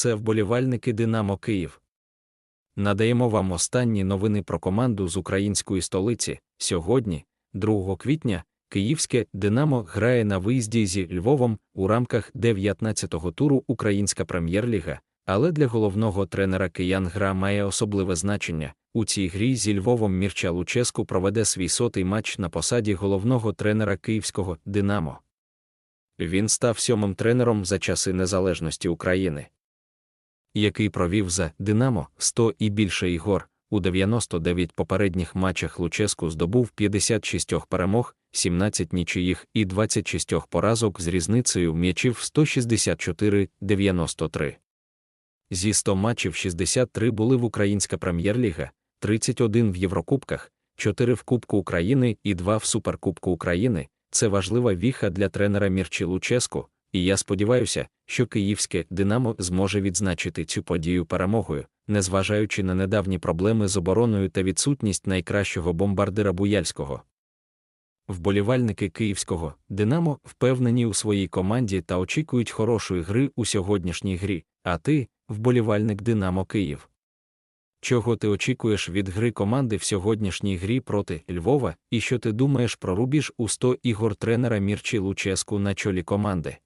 це вболівальники Динамо Київ. Надаємо вам останні новини про команду з української столиці. Сьогодні, 2 квітня, київське Динамо грає на виїзді зі Львовом у рамках 19-го туру Українська прем'єр-ліга, але для головного тренера киян гра має особливе значення. У цій грі зі Львовом Мірча Луческу проведе свій сотий матч на посаді головного тренера київського Динамо. Він став сьомим тренером за часи незалежності України, який провів за Динамо 100 і більше ігор. У 99 попередніх матчах Луческу здобув 56 перемог, 17 нічиїх і 26 поразок з різницею м'ячів 164-93. Зі 100 матчів 63 були в Українська прем'єр-ліга, 31 в Єврокубках, 4 в Кубку України і 2 в Суперкубку України. Це важлива віха для тренера Мірчі Луческу, і я сподіваюся, що київське Динамо зможе відзначити цю подію перемогою, незважаючи на недавні проблеми з обороною та відсутність найкращого бомбардира Буяльського. Вболівальники київського Динамо впевнені у своїй команді та очікують хорошої гри у сьогоднішній грі, а ти, вболівальник Динамо Київ. Чого ти очікуєш від гри команди в сьогоднішній грі проти Львова, і що ти думаєш про рубіж у 100 ігор тренера Мірчі Луческу на чолі команди?